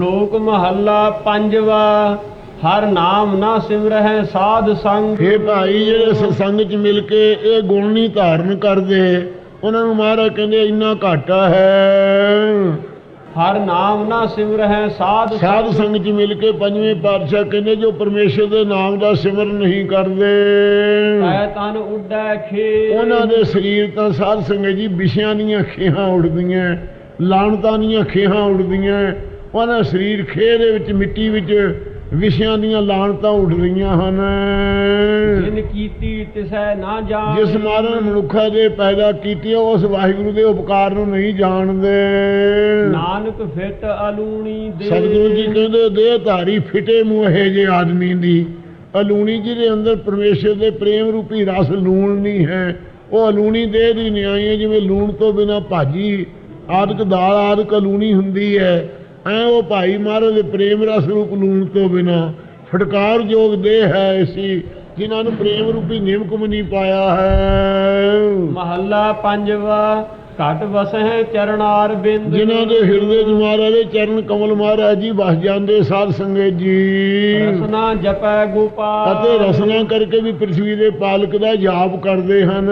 ਸ਼ਲੋਕ ਮਹੱਲਾ ਪੰਜਵਾ ਹਰ ਨਾਮ ਨਾ ਸਿਮਰਹਿ ਸਾਧ ਸੰਗ। ਇਹ ਭਾਈ ਜਿਹੜੇ ਸਤਸੰਗ 'ਚ ਮਿਲ ਕੇ ਇਹ ਗੁਣ ਨਹੀਂ ਧਾਰਨ ਕਰਦੇ ਉਹਨਾਂ ਨੂੰ ਮਹਾਰਾਜ ਕਹਿੰਦੇ ਇੰਨਾ ਘਾਟਾ ਹੈ। ਹਰ ਨਾਮ ਨਾ ਸਿਮਰਹਿ ਸਾਧ ਸਾਧ ਸੰਗ। 'ਚ ਮਿਲ ਕੇ ਪੰਜਵੇਂ ਪਾਤਸ਼ਾਹ ਕਹਿੰਦੇ ਜੋ ਪਰਮੇਸ਼ਰ ਦੇ ਨਾਮ ਦਾ ਸਿਮਰਨ ਨਹੀਂ ਕਰਦੇ। ਐ ਤਨ ਉੱਡੈ ਖੇ ਉਹਨਾਂ ਦੇ ਸਰੀਰ ਤਾਂ ਸਾਧ ਸੰਗਤ ਜੀ ਵਿਸ਼ਿਆਂ ਦੀਆਂ ਖੇਹਾਂ ਉੱਡਦੀਆਂ ਲਾਣਤਾਂ ਦੀਆਂ ਖੇਹਾਂ ਉੱਡਦੀਆਂ ਉਹਨਾਂ ਦਾ ਸਰੀਰ ਖੇਹ ਦੇ ਵਿੱਚ ਮਿੱਟੀ ਵਿੱਚ ਵਿਸ਼ਿਆਂ ਦੀਆਂ ਲਾਣਤਾਂ ਉੱਡ ਰਹੀਆਂ ਹਨ। ਜਿਨ ਕੀਤੀ ਤਿਸੈ ਨਾ ਜਾਣ। ਜਿਸ ਮਾਰਨ ਮਨੁੱਖਾ ਦੇ ਪੈਦਾ ਕੀਤੀ ਉਸ ਵਾਹਿਗੁਰੂ ਦੇ ਉਪਕਾਰ ਨੂੰ ਨਹੀਂ ਜਾਣਦੇ। ਨਾਨਕ ਫਿਟ ਅਲੂਣੀ ਦੇ। ਸਤਿਗੁਰੂ ਜੀ ਕਹਿੰਦੇ ਦੇਹ ਧਾਰੀ ਫਿਟੇ ਮੂੰਹੇ ਜੇ ਆਦਮੀ ਦੀ। ਅਲੂਣੀ ਜਿਹਦੇ ਅੰਦਰ ਪਰਮੇਸ਼ਰ ਦੇ ਪ੍ਰੇਮ ਰੂਪੀ ਰਸ ਲੂਣ ਨਹੀਂ ਹੈ। ਉਹ ਅਲੂਣੀ ਦੇਹ ਦੀ ਨਿਆਈ ਹੈ ਜਿਵੇਂ ਲੂਣ ਤੋਂ ਬਿਨਾ ਭਾਜੀ ਆਦਿਕ ਦਾਲ ਆਦਿਕ ਅਲੂਣੀ ਹੁੰਦੀ ਹੈ। ਐ ਉਹ ਭਾਈ ਮਹਾਰਾਜ ਦੇ ਪ੍ਰੇਮ ਰਸ ਰੂਪ ਲੂਣ ਤੋਂ ਬਿਨਾ ਫਟਕਾਰ ਯੋਗ ਦੇਹ ਹੈ ਐਸੀ ਜਿਨ੍ਹਾਂ ਨੂੰ ਪ੍ਰੇਮ ਰੂਪੀ ਨਿਮਕ ਵੀ ਨਹੀਂ ਪਾਇਆ ਹੈ। ਮਹੱਲਾ ਪੰਜਵਾ ਘਟ ਵਸਹਿ ਚਰਨਾਰ ਬਿੰਦ ਜਿਨ੍ਹਾਂ ਦੇ ਹਿਰਦੇ 'ਚ ਮਹਾਰਾਜ ਦੇ ਚਰਨ ਕਮਲ ਮਹਾਰਾਜ ਜੀ ਵਸ ਜਾਂਦੇ ਸਾਧ ਸੰਗਤ ਜੀ। ਰਸਨਾ ਜਪੈ ਗੋਪਾਲ। ਅਤੇ ਰਸਨਾ ਕਰਕੇ ਵੀ ਪ੍ਰithvi ਦੇ ਪਾਲਕ ਦਾ ਜਾਪ ਕਰਦੇ ਹਨ।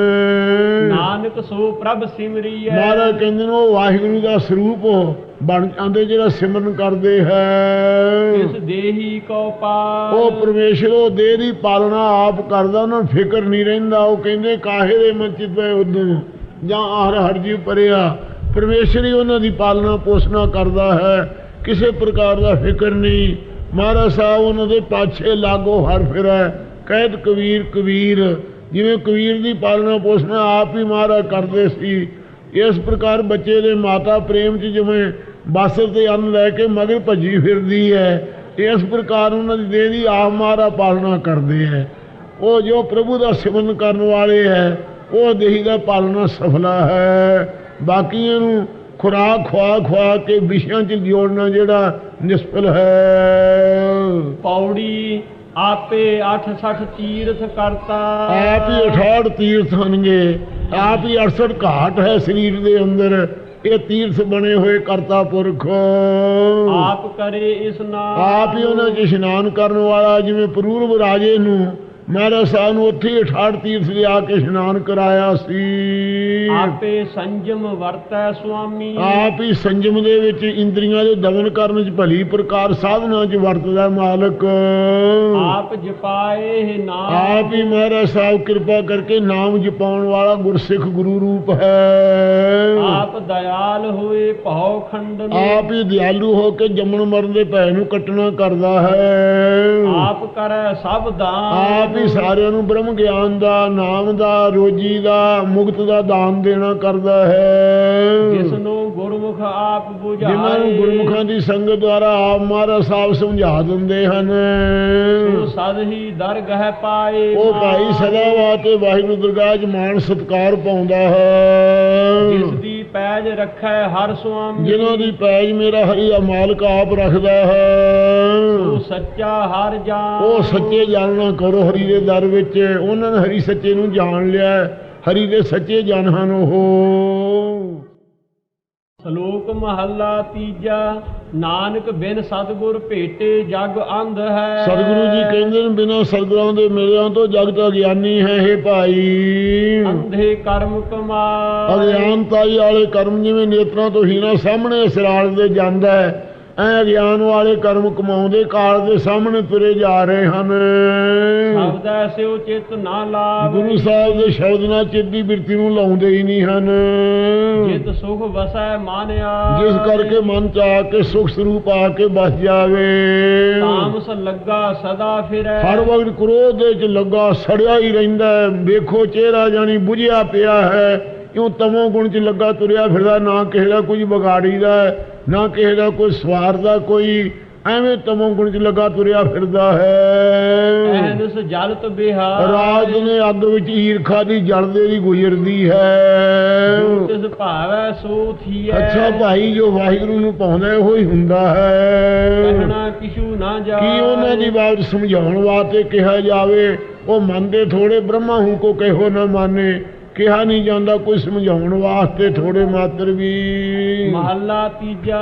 ਨਾਨਕ ਸੋ ਪ੍ਰਭ ਸਿਮਰੀਐ। ਮਹਾਰਾਜ ਕਹਿੰਦੇ ਨੇ ਉਹ ਵਾਹਿਗੁਰੂ ਦਾ ਸਰੂਪ ਬਣ ਜਾਂਦੇ ਜਿਹੜਾ ਸਿਮਰਨ ਕਰਦੇ ਹੈ। ਇਸ ਦੇਹੀ ਕੋ ਪਾਲ ਉਹ ਪਰਮੇਸ਼ਰ ਉਹ ਦੇਹ ਦੀ ਪਾਲਣਾ ਆਪ ਕਰਦਾ ਉਹਨਾਂ ਨੂੰ ਫਿਕਰ ਨਹੀਂ ਰਹਿੰਦਾ। ਉਹ ਕਹਿੰਦੇ ਕਾਹੇ ਦੇ ਮਨ ਚਿਤ ਪਏ ਉਦੋਂ? ਜਾਂ ਆਹਰ ਹਰ ਪਰਿਆ ਪਰਮੇਸ਼ਰ ਹੀ ਉਹਨਾਂ ਦੀ ਪਾਲਣਾ ਪੋਸ਼ਣਾ ਕਰਦਾ ਹੈ। ਕਿਸੇ ਪ੍ਰਕਾਰ ਦਾ ਫਿਕਰ ਨਹੀਂ। ਮਹਾਰਾਜ ਸਾਹਿਬ ਉਹਨਾਂ ਦੇ ਪਾਛੇ ਲਾਗੋ ਹਰ ਫਿਰੈ। ਕਹਿਤ ਕਬੀਰ ਕਬੀਰ, ਜਿਵੇਂ ਕਬੀਰ ਦੀ ਪਾਲਣਾ ਪੋਸ਼ਣਾ ਆਪ ਹੀ ਮਹਾਰਾਜ ਕਰਦੇ ਸੀ। ਇਸ ਪ੍ਰਕਾਰ ਬੱਚੇ ਦੇ ਮਾਤਾ ਪ੍ਰੇਮ 'ਚ ਜਿਵੇਂ ਬਾਸਰ ਤੇ ਅੰਨ ਲੈ ਕੇ ਮਗਰ ਭੱਜੀ ਫਿਰਦੀ ਹੈ, ਇਸ ਪ੍ਰਕਾਰ ਉਹਨਾਂ ਦੀ ਦੇਹ ਦੀ ਆਪ ਮਹਾਰਾਜ ਪਾਲਣਾ ਕਰਦੇ ਹੈ। ਉਹ ਜੋ ਪ੍ਰਭੂ ਦਾ ਸਿਮਰਨ ਕਰਨ ਵਾਲੇ ਹੈ ਉਹ ਦੇਹੀ ਦਾ ਪਾਲਣਾ ਸਫਲਾ ਹੈ। ਬਾਕੀਆਂ ਨੂੰ ਖੁਰਾਕ ਖਵਾ ਖਵਾ ਕੇ ਵਿਸ਼ਿਆਂ 'ਚ ਜੋੜਨਾ ਜਿਹੜਾ ਨਿਸਫਲ ਹੈ। ਪੌੜੀ ਆਪੇ 860 ਤੀਰਥ ਕਰਤਾ। ਆਪ ਹੀ 68 ਤੀਰਥ ਹਨਗੇ ਆਪ ਹੀ 68 ਘਾਟ ਹੈ ਸਰੀਰ ਦੇ ਅੰਦਰ। ਇਹ ਤੀਰਥ ਬਣੇ ਹੋਏ ਕਰਤਾ ਪੁਰਖ। ਆਪ ਕਰੇ ਇਸ ਨਾਮ। ਆਪ ਹੀ ਉਹਨਾਂ 'ਚ ਇਸ਼ਨਾਨ ਕਰਨ ਵਾਲਾ ਜਿਵੇਂ ਪਰੂਰਵ ਰਾਜੇ ਨੂੰ ਮਹਾਰਾਜ ਸਾਹਿਬ ਨੂੰ ਉੱਥੇ ਹੀ 68 ਤੀਰਥ ਲਿਆ ਕੇ ਇਸ਼ਨਾਨ ਕਰਾਇਆ ਸੀ। ਆਪੇ ਸੰਜਮ ਵਰਤੈ ਸੁਆਮੀ। ਆਪ ਹੀ ਸੰਜਮ ਦੇ ਵਿੱਚ ਇੰਦਰੀਆਂ ਦੇ ਦਮਨ ਕਰਨ 'ਚ ਭਲੀ ਪ੍ਰਕਾਰ ਸਾਧਨਾ 'ਚ ਵਰਤਦਾ ਮਾਲਕ। ਆਪ ਜਪਾਏ ਨਾਮ। ਆਪ ਹੀ ਮਹਾਰਾਜ ਸਾਹਿਬ ਕਿਰਪਾ ਕਰਕੇ ਨਾਮ ਜਪਾਉਣ ਵਾਲਾ ਗੁਰਸਿੱਖ ਗੁਰੂ ਰੂਪ ਹੈ। ਆਪ ਦਇਆਲ ਹੋਏ ਭਉ ਖੰਡਨ। ਆਪ ਹੀ ਦਿਆਲੂ ਹੋ ਕੇ ਜੰਮਣ ਮਰਨ ਦੇ ਭੈ ਨੂੰ ਕੱਟਣਾ ਕਰਦਾ ਹੈ। ਆਪ ਕਰੈ ਸਭ ਦਾਨ। ਆਪ ਹੀ ਸਾਰਿਆਂ ਨੂੰ ਬ੍ਰਹਮ ਗਿਆਨ ਦਾ ਨਾਮ ਦਾ ਰੋਜੀ ਦਾ ਮੁਕਤ ਦਾ ਦਾਨ ਦੇਣਾ ਕਰਦਾ ਹੈ। ਜਿਸ ਨੂੰ ਗੁਰਮੁਖ ਆਪ ਜਿਨ੍ਹਾਂ ਨੂੰ ਗੁਰਮੁਖਾਂ ਦੀ ਸੰਗਤ ਦੁਆਰਾ ਆਪ ਮਹਾਰਾਜ ਸਾਹਿਬ ਸਮਝਾ ਦਿੰਦੇ ਹਨ। ਸੋ ਸਦ ਹੀ ਦਰਗਹਿ ਪਾਏ ਉਹ ਭਾਈ ਸਦਾ ਵਾਤੇ ਵਾਹਿਗੁਰੂ ਦਰਗਾਹ 'ਚ ਮਾਣ ਸਤਕਾਰ ਪਾਉਂਦਾ ਜਿਸ ਹੈ ਦੀ ਪੈਜ ਰੱਖੈ ਹਰ ਸੁਆਮੀ। ਜਿਨ੍ਹਾਂ ਦੀ ਪੈਜ ਮੇਰਾ ਹਰੀ ਆ ਮਾਲਕ ਆਪ ਰੱਖਦਾ ਉਹ ਹੈ ਸੱਚਾ ਹਰ ਜਾਨ ਉਹ ਸੱਚੇ ਜਾਣਨਾ ਕਰੋ ਹਰੀ ਦੇ ਦਰ ਵਿੱਚ। ਉਹਨਾਂ ਨੇ ਹਰੀ ਸੱਚੇ ਨੂੰ ਜਾਣ ਲਿਆ। ਹਰੀ ਦੇ ਸੱਚੇ ਜਨ ਹਨ ਉਹ। ਸ਼ਲੋਕ ਮਹੱਲਾ ਤੀਜਾ। ਨਾਨਕ ਬਿਨ ਸਤਗੁਰ ਭੇਟੇ ਜਗ ਅੰਧ ਹੈ। ਸਤਿਗੁਰੂ ਜੀ ਕਹਿੰਦੇ ਨੇ ਬਿਨਾਂ ਸਤਿਗੁਰਾਂ ਦੇ ਮਿਲਿਆਂ ਤੋਂ ਜਗਤ ਅਗਿਆਨੀ ਹੈ ਇਹ ਭਾਈ। ਅੰਧੇ ਕਰਮ ਕਮਾਏ ਅਗਿਆਨਤਾਈ ਵਾਲੇ ਕਰਮ ਜਿਵੇਂ ਨੇਤਰਾਂ ਤੋਂ ਹੀਣਾ ਸਾਹਮਣੇ ਸਿਰਾਲ ਦੇ ਜਾਂਦਾ ਹੈ। ਐ ਅਗਿਆਨ ਵਾਲੇ ਕਰਮ ਕਮਾਉਂਦੇ ਕਾਲ ਦੇ ਸਾਹਮਣੇ ਤੁਰੇ ਜਾ ਰਹੇ ਹਨ। ਸ਼ਬਦ ਐਸਿਓ ਚਿਤ ਨਾ ਲਾਭ ਗੁਰੂ ਸਾਹਿਬ ਦੇ ਸ਼ਬਦ ਨਾਲ ਚਿੱਤੀ ਬਿਰਤੀ ਨੂੰ ਲਾਉਂਦੇ ਹੀ ਨਹੀਂ ਹਨ। ਜਿਤ ਸੁਖ ਵਸੈ ਮਾਨਿਆ। ਜਿਸ ਕਰਕੇ ਮਨ ਚ ਆ ਕੇ ਸੁਖ ਸਰੂਪ ਆ ਕੇ ਬਸ ਜਾਵੇ। ਤਾਮਸ ਲੱਗਾ ਸਦਾ ਫਿਰੈ। ਹਰ ਵਕਤ ਕ੍ਰੋਧ ਦੇ ਚ ਲੱਗਾ ਸੜਿਆ ਹੀ ਰਹਿੰਦਾ ਹੈ। ਵੇਖੋ ਚਿਹਰਾ ਜਾਣੀ ਬੁਝਿਆ ਪਿਆ ਹੈ। ਕਿਉਂ ਤਮੋ ਗੁਣ ਚ ਲੱਗਾ ਤੁਰਿਆ ਫਿਰਦਾ ਨਾ ਕਿਸੇ ਦਾ ਕੁਝ ਵਿਗਾੜੀਦਾ ਹੈ, ਨਾ ਕਿਸੇ ਦਾ ਕੋਈ ਸਵਾਰਦਾ ਕੋਈ ਐਵੇਂ ਤਮੋ ਗੁਣ ਚ ਲੱਗਾ ਤੁਰਿਆ ਫਿਰਦਾ ਹੈ। ਐਨਸ ਜਲਤ ਬਿਹਾਰ। ਰਾਜ ਨੇ ਅੱਗ ਵਿੱਚ ਈਰਖਾ ਦੀ ਜਲਦੇ ਦੀ ਗੁਜ਼ਰਦੀ ਹੈ। ਤਿਸ ਭਾਵੈ ਸੋ ਥੀਐ ਅੱਛਾ ਭਾਈ ਜੋ ਵਾਹਿਗੁਰੂ ਨੂੰ ਪਾਉਂਦਾ ਉਹੋ ਹੀ ਹੁੰਦਾ ਹੈ। ਕਹਿਣਾ ਕਿਛੂ ਨਾ ਜਾ ਕੀ ਉਹਨਾਂ ਦੀ ਬਾਤ ਸਮਝਾਉਣ ਵਾਸਤੇ ਕਿਹਾ ਜਾਵੇ ਉਹ ਮੰਨਦੇ ਥੋੜੇ ਬ੍ਰਹਮਾ ਹੂ ਕੋ ਕਹਿਓ ਨਾ ਮਾਨੇ। ਕਿਹਾ ਨਹੀਂ ਜਾਂਦਾ ਕੋਈ ਸਮਝਾਉਣ ਵਾਸਤੇ ਥੋੜੇ ਮਾਤਰ ਵੀ। ਮਹੱਲਾ ਤੀਜਾ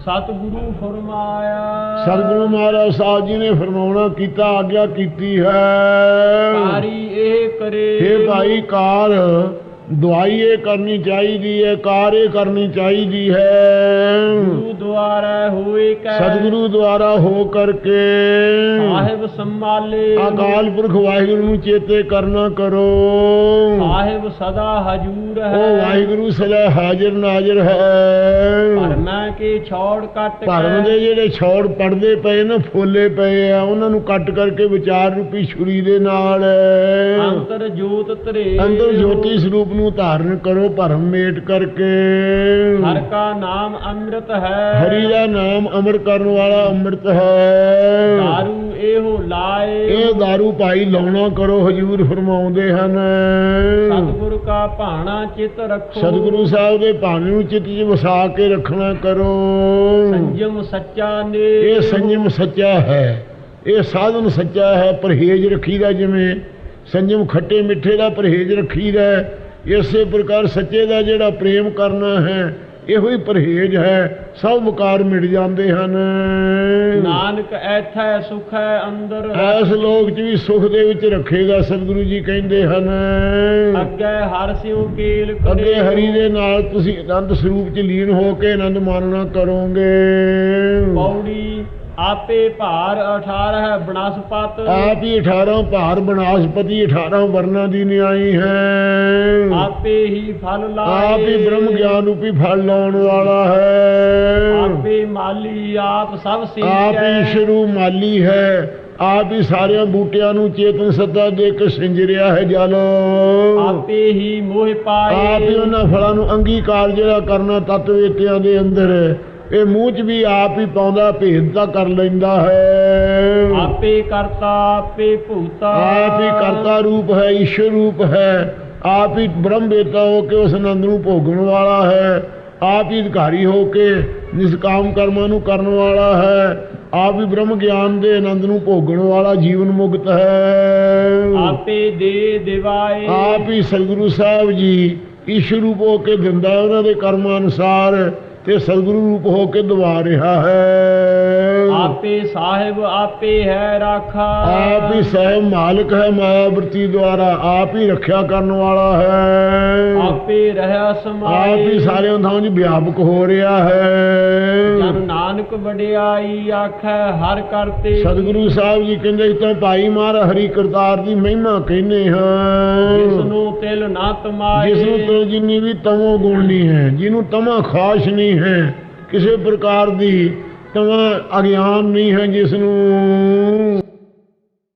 ਸਤਿਗੁਰੂ ਫਰਮਾਇਆ। ਸਤਿਗੁਰੂ ਮਹਾਰਾਜ ਸਾਹਿਬ ਜੀ ਨੇ ਫਰਮਾਉਣਾ ਕੀਤਾ ਆਗਿਆ ਕੀਤੀ ਹੈ। ਕਾਰੀ ਇਹ ਕਰੇ। ਇਹ ਭਾਈ ਕਾਰ ਦਵਾਈ ਇਹ ਕਰਨੀ ਚਾਹੀਦੀ ਹੈ ਕਾਰ ਇਹ ਕਰਨੀ ਚਾਹੀਦੀ ਹੈ। ਗੁਰੂ ਦੁਆਰਾ ਹੋਏ ਕੈ। ਸਤਿਗੁਰੂ ਦੁਆਰਾ ਹੋ ਕਰਕੇ। ਸਾਹਿਬ ਸੰਭਾਲੇ। ਅਕਾਲ ਪੁਰਖ ਵਾਹਿਗੁਰੂ ਨੂੰ ਚੇਤੇ ਕਰਨਾ ਕਰੋ। ਸਾਹਿਬ ਸਦਾ ਹਜੂਰ ਹੈ। ਉਹ ਵਾਹਿਗੁਰੂ ਸਦਾ ਹਾਜ਼ਰ ਨਾਜ਼ਰ ਹੈ। ਭਰਮਾਂ ਕੇ ਛੋੜ ਕੱਟ ਭਰਮ ਦੇ ਜਿਹੜੇ ਛੋੜ ਪੜਦੇ ਪਏ ਨਾ ਫੋਲੇ ਪਏ ਆ ਉਹਨਾਂ ਨੂੰ ਕੱਟ ਕਰਕੇ ਵਿਚਾਰ ਰੂਪੀ ਛੁਰੀ ਦੇ ਨਾਲ। ਅੰਤਰ ਜੋਤ ਧਰੇ ਅੰਦਰ ਜੋਤੀ ਸਰੂਪ ਨੂੰ ਧਾਰਨ ਕਰੋ ਭਰਮ ਮੇਟ ਕਰਕੇ। ਹਰ ਕਾ ਨਾਮ ਅੰਮ੍ਰਿਤ ਹੈ। ਹਰੀ ਦਾ ਨਾਮ ਅਮਰ ਕਰਨ ਵਾਲਾ ਅੰਮ੍ਰਿਤ ਹੈ। ਦਾਰੂ ਇਹੋ ਲਾਏ ਇਹ दारू ਭਾਈ ਲਾਉਣਾ ਕਰੋ ਹਜੂਰ ਫਰਮਾਉਂਦੇ ਹਨ। ਸਤਿਗੁਰ ਕਾ ਭਾਣਾ ਚਿਤ ਰੱਖੋ। ਸਤਿਗੁਰੂ ਸਾਹਿਬ ਦੇ ਭਾਣੇ ਨੂੰ ਚਿੱਤ 'ਚ ਵਸਾ ਕੇ ਰੱਖਣਾ ਕਰੋ। ਸੰਜਮ ਸੱਚਾ ਨੇ। ਇਹ ਸੰਜਮ ਸੱਚਾ ਹੈ। ਇਹ ਸਾਧਨ ਸੱਚਾ ਹੈ ਪਰਹੇਜ ਰੱਖੀਦਾ ਜਿਵੇਂ। ਸੰਜਮ ਖੱਟੇ ਮਿੱਠੇ ਦਾ ਪਰਹੇਜ ਰੱਖੀਦਾ। ਇਸੇ ਪ੍ਰਕਾਰ ਸੱਚੇ ਦਾ ਜਿਹੜਾ ਪ੍ਰੇਮ ਕਰਨਾ ਹੈ ਇਹੋ ਹੀ ਪਰਹੇਜ ਹੈ ਸਭ ਵਿਕਾਰ ਮਿਟ ਜਾਂਦੇ ਹਨ। ਨਾਨਕ ਐਥੈ ਸੁਖ ਹੈ ਅੰਦਰ ਐਸ ਲੋਕ 'ਚ ਵੀ ਸੁਖ ਦੇ ਵਿੱਚ ਰੱਖੇਗਾ ਸਤਿਗੁਰੂ ਜੀ ਕਹਿੰਦੇ ਹਨ। ਅੱਗੇ ਹਰ ਸਿਉ ਕੀਲ ਕਰੇ। ਅੱਗੇ ਹਰੀ ਦੇ ਨਾਲ ਤੁਸੀਂ ਆਨੰਦ ਸਰੂਪ 'ਚ ਲੀਨ ਹੋ ਕੇ ਆਨੰਦ ਮਾਣਨਾ ਕਰੋਗੇ। ਪੌੜੀ ਆਪੇ ਭਾਰ 18 ਹੈ ਬਨਸਪਤ। ਆਪ ਹੀ 18 ਭਾਰ ਬਨਾਸਪਤੀ 18 ਵਰਨਾਂ ਦੀ ਨਿਆਈ ਹੈ। ਆਪੇ ਹੀ ਫਲ ਲਾਏ। ਆਪ ਹੀ ਬ੍ਰਹਮ ਗਿਆਨ ਰੂਪੀ ਫਲ ਲਾਉਣ ਵਾਲਾ ਹੈ। ਆਪੇ ਮਾਲੀ ਆਪ ਸਭ ਆਪ ਸਿੰਚੈ ਹੀ। ਸ਼ਰੂ ਮਾਲੀ ਹੈ। ਆਪ ਹੀ ਸਾਰਿਆਂ ਬੂਟਿਆਂ ਨੂੰ ਚੇਤਨ ਸੱਦਾ ਦੇ ਕੇ ਸਿੰਜਰਿਆ ਹੈ ਜਲ। ਆਪੇ ਹੀ ਮੋਹ ਪਾਏ। ਆਪ ਹੀ ਉਹਨਾਂ ਫਲਾਂ ਨੂੰ ਅੰਗੀਕਾਰ ਜਿਹੜਾ ਕਰਨਾ ਤਤ ਵੇਤਿਆਂ ਦੇ ਅੰਦਰ ਇਹ ਮੂੰਹ 'ਚ ਵੀ ਆਪ ਹੀ ਪਾਉਂਦਾ ਭੇਦਤਾ ਕਰ ਲੈਂਦਾ ਹੈ। ਆਪੇ ਕਰਤਾ ਆਪੇ ਭੂਤਾ। ਆਪ ਹੀ ਕਰਤਾ ਰੂਪ ਹੈ ਈਸ਼ਵਰ ਰੂਪ ਹੈ। ਆਪ ਹੀ ਬ੍ਰਹਮ ਵੇਤਾ ਹੋ ਕੇ ਉਸ ਆਨੰਦ ਨੂੰ ਭੋਗਣ ਵਾਲਾ ਹੈ। ਆਪ ਹੀ ਅਧਿਕਾਰੀ ਹੋ ਕੇ ਨਿਸਕਾਮ ਕਰਮਾਂ ਨੂੰ ਕਰਨ ਵਾਲਾ ਹੈ। ਆਪ ਹੀ ਬ੍ਰਹਮ ਗਿਆਨ ਦੇ ਆਨੰਦ ਨੂੰ ਭੋਗਣ ਵਾਲਾ ਜੀਵਨ ਮੁਕਤ ਹੈ। ਆਪੇ ਦੇ ਦਿਵਾਏ। ਆਪ ਹੀ ਸਤਿਗੁਰੂ ਸਾਹਿਬ ਜੀ ਈਸ਼ਵਰ ਰੂਪ ਹੋ ਕੇ ਦਿੰਦਾ ਉਹਨਾਂ ਦੇ ਕਰਮਾਂ ਅਨੁਸਾਰ। ਤੇ ਸਤਿਗੁਰੂ ਰੂਪ ਹੋ ਕੇ ਦਵਾ ਰਿਹਾ ਹੈ। ਆਪੇ ਸਾਹਿਬ ਆਪੇ ਹੈ ਰਾਖਾ। ਆਪ ਹੀ ਸਹਿਬ ਮਾਲਕ ਹੈ ਮਾਇਆ ਵਰਤੀ ਦੁਆਰਾ। ਆਪ ਹੀ ਰੱਖਿਆ ਕਰਨ ਵਾਲਾ ਹੈ। ਆਪੇ ਰਹਿ ਸਮਾਏ। ਆਪ ਹੀ ਸਾਰਿਆਂ ਥਾਂ 'ਚ ਵਿਆਪਕ ਹੋ ਰਿਹਾ ਜਨ ਹੈ ਨਾਨਕ ਵਡਿਆਈ ਆਖੈ ਹਰ ਕਰਤੇ ਸਤਿਗੁਰੂ ਸਾਹਿਬ ਜੀ ਕਹਿੰਦੇ ਤਾਂ ਭਾਈ ਮਾਰ ਹਰੀ ਕਰਤਾਰ ਦੀ ਮਹਿਮਾ ਕਹਿੰਦੇ ਹਾਂ। ਜਿਸ ਨੂੰ ਤਿਲ ਨਾ ਤਮਾਏ। ਜਿਸ ਨੂੰ ਤੋਂ ਜਿੰਨੀ ਵੀ ਤਮੋ ਗੁਣ ਨਹੀਂ ਹੈ ਜਿਹਨੂੰ ਤਮਾ ਖਾਸ਼ ਨਹੀਂ ਹੈ ਕਿਸੇ ਪ੍ਰਕਾਰ ਦੀ ਤਮਾ ਅਗਿਆਨ ਨਹੀਂ ਹੈ ਜਿਸ ਨੂੰ